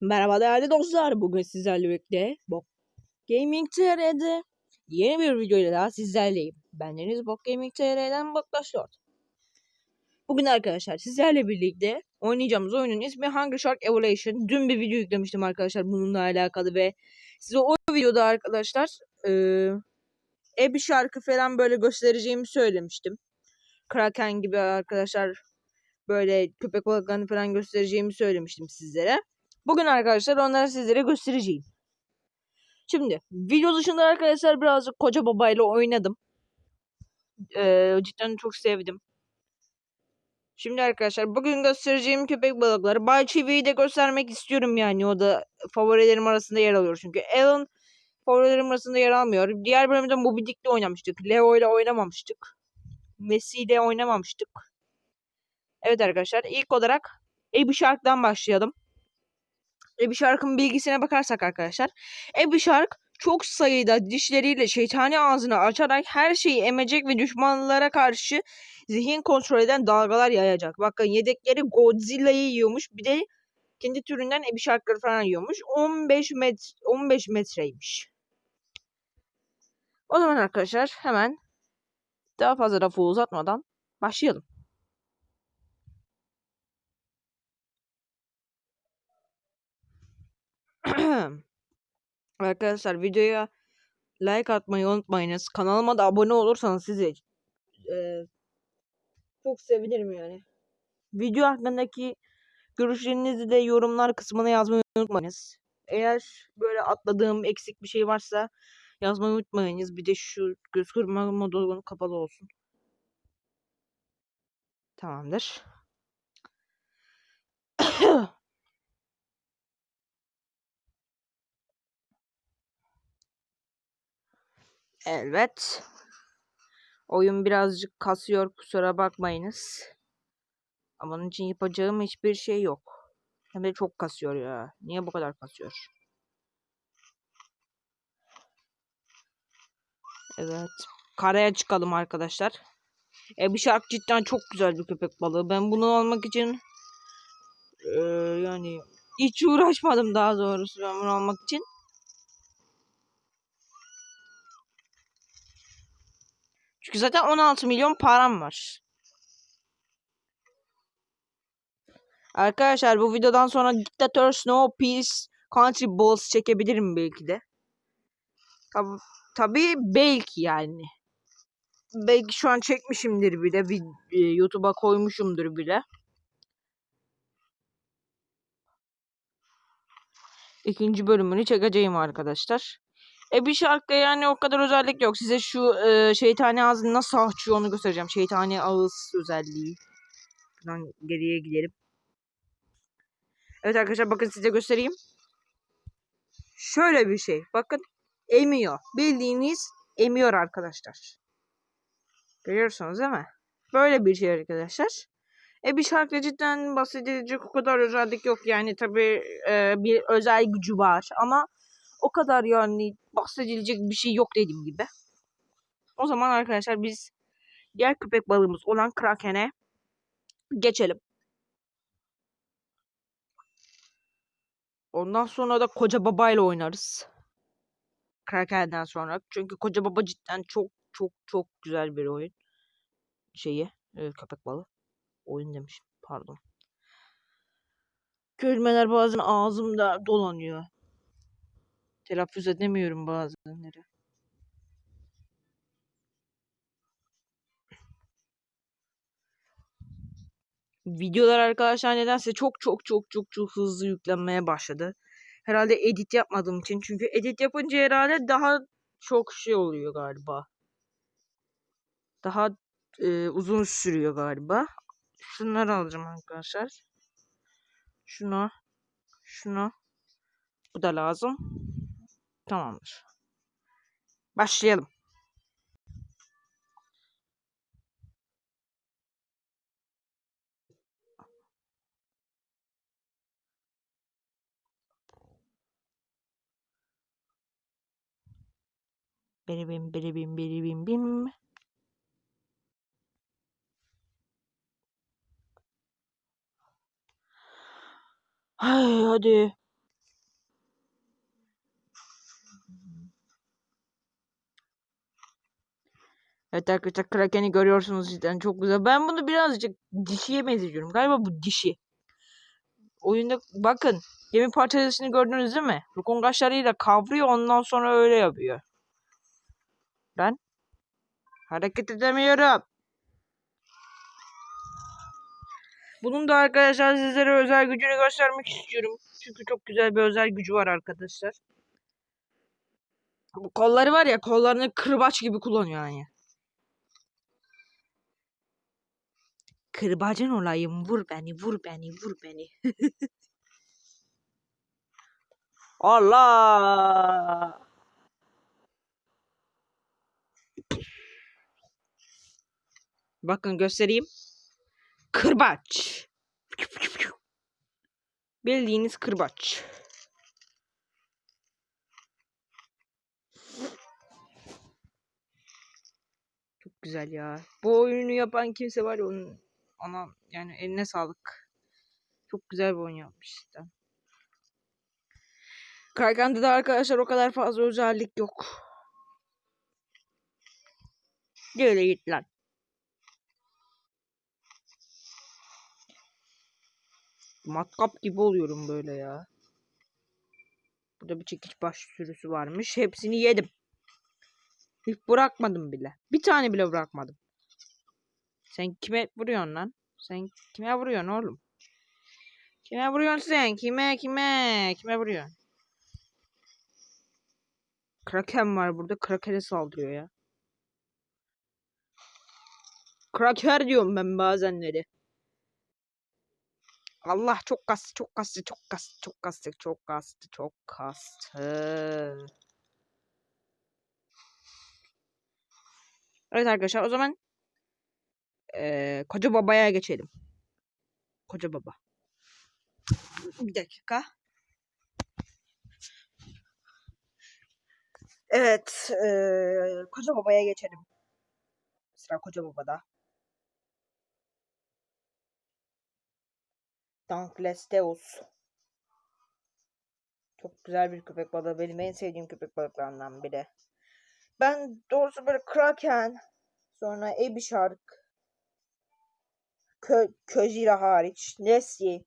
Merhaba değerli dostlar. Bugün sizlerle birlikte Bok Gaming TR'de yeni bir video ile daha sizlerleyim. Ben Deniz Bok Gaming TR'den Boktaşlord. Bugün arkadaşlar sizlerle birlikte oynayacağımız oyunun ismi Hunger Shark Evolution. Dün bir video yüklemiştim arkadaşlar bununla alakalı ve size o videoda arkadaşlar e, bir şarkı falan böyle göstereceğimi söylemiştim. Kraken gibi arkadaşlar böyle köpek balıklarını falan göstereceğimi söylemiştim sizlere. Bugün arkadaşlar onları sizlere göstereceğim. Şimdi video dışında arkadaşlar birazcık koca babayla oynadım. Ee, cidden çok sevdim. Şimdi arkadaşlar bugün göstereceğim köpek balıkları. Bay Chivi'yi de göstermek istiyorum yani. O da favorilerim arasında yer alıyor çünkü. Alan favorilerim arasında yer almıyor. Diğer bölümde Moby Dick'le oynamıştık. Leo ile oynamamıştık. Messi ile oynamamıştık. Evet arkadaşlar ilk olarak Abby Shark'tan başlayalım. Abby Shark'ın bilgisine bakarsak arkadaşlar. Abby Shark çok sayıda dişleriyle şeytani ağzını açarak her şeyi emecek ve düşmanlara karşı zihin kontrol eden dalgalar yayacak. Bakın yedekleri Godzilla'yı yiyormuş. Bir de kendi türünden Abby Shark'ları falan yiyormuş. 15 metre 15 metreymiş. O zaman arkadaşlar hemen daha fazla lafı uzatmadan başlayalım. Arkadaşlar videoya like atmayı unutmayınız. Kanalıma da abone olursanız size e, çok sevinirim yani. Video hakkındaki görüşlerinizi de yorumlar kısmına yazmayı unutmayınız. Eğer böyle atladığım eksik bir şey varsa yazmayı unutmayınız. Bir de şu göz kırpma modu kapalı olsun. Tamamdır. Evet. Oyun birazcık kasıyor kusura bakmayınız. Ama onun için yapacağım hiçbir şey yok. Hem de çok kasıyor ya. Niye bu kadar kasıyor? Evet. Karaya çıkalım arkadaşlar. E bir şark cidden çok güzel bir köpek balığı. Ben bunu almak için e, yani hiç uğraşmadım daha doğrusu ben bunu almak için. Çünkü zaten 16 milyon param var. Arkadaşlar bu videodan sonra Diktatör Snow Peace Country Balls çekebilirim belki de. Tabi, tabii belki yani. Belki şu an çekmişimdir bile. E, YouTube'a koymuşumdur bile. İkinci bölümünü çekeceğim arkadaşlar. E bir şarkı yani o kadar özellik yok. Size şu e, şeytani ağzını nasıl açıyor onu göstereceğim. Şeytani ağız özelliği. Buradan geriye gidelim. Evet arkadaşlar bakın size göstereyim. Şöyle bir şey. Bakın emiyor. Bildiğiniz emiyor arkadaşlar. Görüyorsunuz değil mi? Böyle bir şey arkadaşlar. E bir şarkı cidden bahsedilecek o kadar özellik yok. Yani tabi e, bir özel gücü var ama o kadar yani bahsedilecek bir şey yok dediğim gibi. O zaman arkadaşlar biz diğer köpek balığımız olan Kraken'e geçelim. Ondan sonra da Koca Baba ile oynarız. Kraken'den sonra. Çünkü Koca Baba cidden çok çok çok güzel bir oyun. Şeyi, evet, köpek balığı. Oyun demişim, pardon. Kelimeler bazen ağzımda dolanıyor. Telaffuz edemiyorum bazıları. Videolar arkadaşlar nedense çok çok çok çok çok hızlı yüklenmeye başladı. Herhalde edit yapmadığım için. Çünkü edit yapınca herhalde daha çok şey oluyor galiba. Daha e, uzun sürüyor galiba. Şunları alacağım arkadaşlar. Şunu. Şunu. Bu da lazım. Tamamdır. Başlayalım. Biri bim biri bim. Hay hadi. Evet arkadaşlar Kraken'i görüyorsunuz cidden çok güzel. Ben bunu birazcık dişiye benzetiyorum. Galiba bu dişi. Oyunda bakın gemi parçalısını gördünüz değil mi? Rukun kaşlarıyla kavruyor ondan sonra öyle yapıyor. Ben hareket edemiyorum. Bunun da arkadaşlar sizlere özel gücünü göstermek istiyorum. Çünkü çok güzel bir özel gücü var arkadaşlar. Bu kolları var ya kollarını kırbaç gibi kullanıyor yani. Kırbacın olayım vur beni vur beni vur beni. Allah. Bakın göstereyim. Kırbaç. Bildiğiniz kırbaç. Çok güzel ya. Bu oyunu yapan kimse var ya onun ana yani eline sağlık. Çok güzel bir oyun yapmış işte. De arkadaşlar o kadar fazla özellik yok. Böyle git lan. Matkap gibi oluyorum böyle ya. Burada bir çekiç baş sürüsü varmış. Hepsini yedim. Hiç bırakmadım bile. Bir tane bile bırakmadım. Sen kime vuruyorsun lan? Sen kime vuruyorsun oğlum? Kime vuruyorsun sen? Kime kime? Kime vuruyorsun? Kraken var burada. Kraken'e saldırıyor ya. Kraker diyorum ben bazenleri. Allah çok kastı, çok kastı, çok kastı, çok kastı, çok kastı, çok kastı. Evet arkadaşlar o zaman ee, Koca Baba'ya geçelim. Koca Baba. Bir dakika. Evet. ee, Koca Baba'ya geçelim. Sıra Koca Baba'da. Dankles Deus. Çok güzel bir köpek balığı. Benim en sevdiğim köpek balıklarından biri. Ben doğrusu böyle Kraken, sonra Ebi Shark, Kö Kojira hariç, Nessie,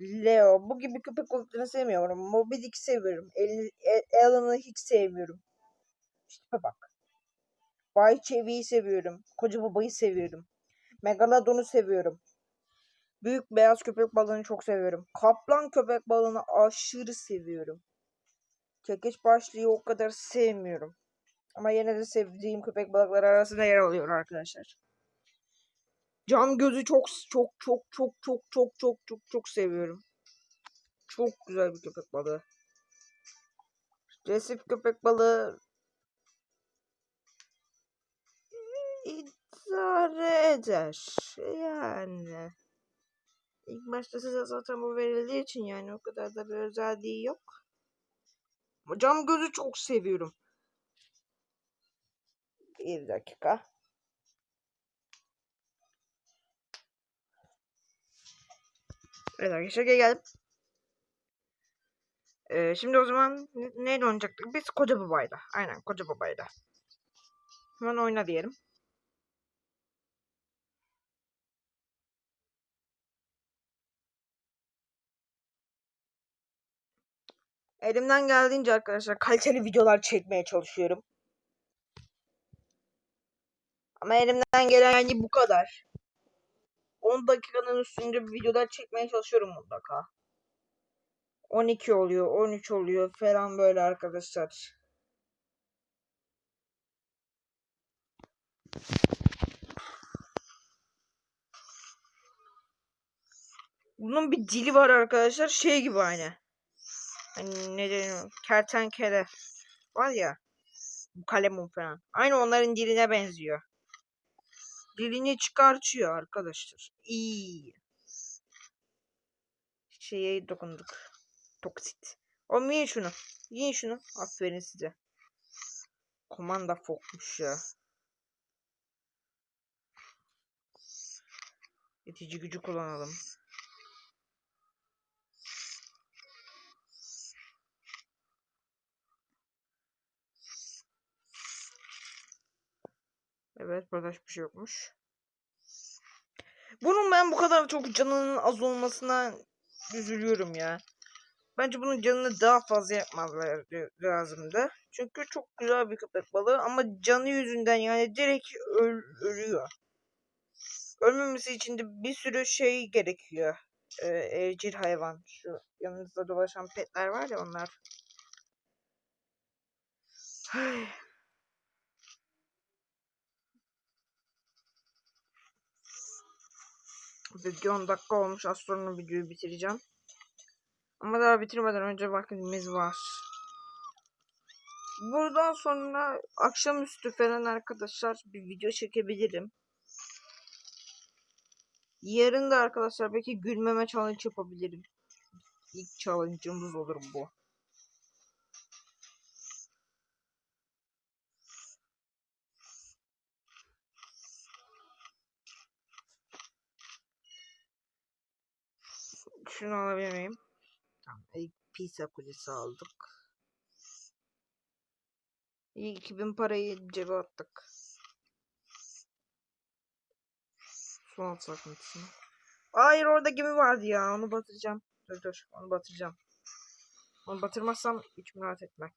Leo bu gibi köpek balıklarını sevmiyorum. Moby Dick'i seviyorum. Alan'ı hiç sevmiyorum. İşte bak. Bay Chevy'yi seviyorum. Koca Baba'yı seviyorum. Megalodon'u seviyorum. Büyük beyaz köpek balığını çok seviyorum. Kaplan köpek balığını aşırı seviyorum. Kekeç başlıyı o kadar sevmiyorum. Ama yine de sevdiğim köpek balıkları arasında yer alıyor arkadaşlar. Cam gözü çok çok çok çok çok çok çok çok çok seviyorum. Çok güzel bir köpek balığı. Resif köpek balığı idare eder. Yani. İlk başta size zaten bu verildiği için yani o kadar da bir özelliği yok. Cam gözü çok seviyorum. Bir dakika. Evet arkadaşlar gel geldim. Ee, şimdi o zaman ne, neyle oynayacaktık? Biz koca babayla. Aynen koca babayla. Hemen oyna diyelim. Elimden geldiğince arkadaşlar kaliteli videolar çekmeye çalışıyorum. Ama elimden gelen yani bu kadar. 10 dakikanın üstünde videolar çekmeye çalışıyorum mutlaka. 12 oluyor, 13 oluyor falan böyle arkadaşlar. Bunun bir dili var arkadaşlar. Şey gibi aynı. Hani ne deniyor? Kertenkele. Var ya. Kalemun falan. Aynı onların diline benziyor. Dilini çıkartıyor arkadaşlar. İyi. Şeye dokunduk. Toksit. O yiyin şunu. Yiyin şunu. Aferin size. Komanda fokmuş ya. Yetici gücü kullanalım. Evet burada hiçbir şey yokmuş. Bunun ben bu kadar çok canının az olmasına üzülüyorum ya. Bence bunun canını daha fazla yapmaları lazımdı. Çünkü çok güzel bir köpek balığı ama canı yüzünden yani direkt öl- ölüyor. Ölmemesi için de bir sürü şey gerekiyor. Ee, evcil hayvan. Şu yanınızda dolaşan petler var ya onlar. Video 10 dakika olmuş. Az sonra videoyu bitireceğim. Ama daha bitirmeden önce vaktimiz var. Buradan sonra akşamüstü falan arkadaşlar bir video çekebilirim. Yarın da arkadaşlar belki gülmeme challenge yapabilirim. İlk challenge'ımız olur bu. Şunu alabilir miyim? Tamam. Pizza kulesi aldık. İyi 2000 parayı cebe attık. Su alt sakıntısına. Hayır orada gemi vardı ya. Onu batıracağım. Dur dur. Onu batıracağım. Onu batırmazsam içim rahat etmek.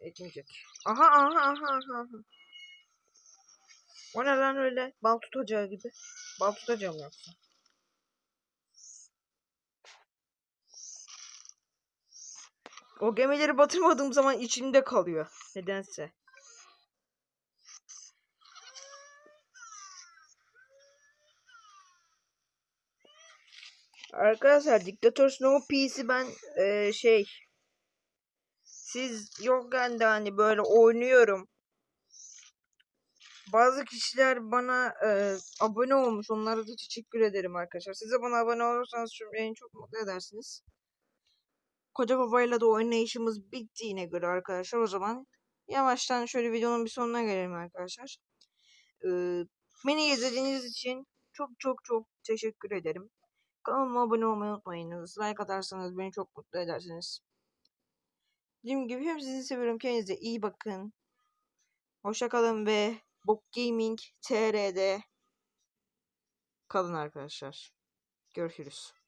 Etmeyecek. Aha aha aha aha. aha. O ne lan öyle? Bal tutacağı gibi. Bal tutacağım yoksa. O gemileri batırmadığım zaman içimde kalıyor. Nedense. Arkadaşlar Diktatör Snow Peace'i ben eee, şey siz yokken de hani böyle oynuyorum. Bazı kişiler bana eee, abone olmuş. Onlara da teşekkür ederim arkadaşlar. Siz de bana abone olursanız şu beni çok mutlu edersiniz. Koca babayla da oynayışımız bittiğine göre arkadaşlar o zaman yavaştan şöyle videonun bir sonuna gelelim arkadaşlar. Ee, beni izlediğiniz için çok çok çok teşekkür ederim. Kanalıma abone olmayı unutmayınız. Like atarsanız beni çok mutlu edersiniz. Dediğim gibi hepinizi seviyorum. Kendinize iyi bakın. Hoşçakalın ve Bok Gaming TR'de kalın arkadaşlar. Görüşürüz.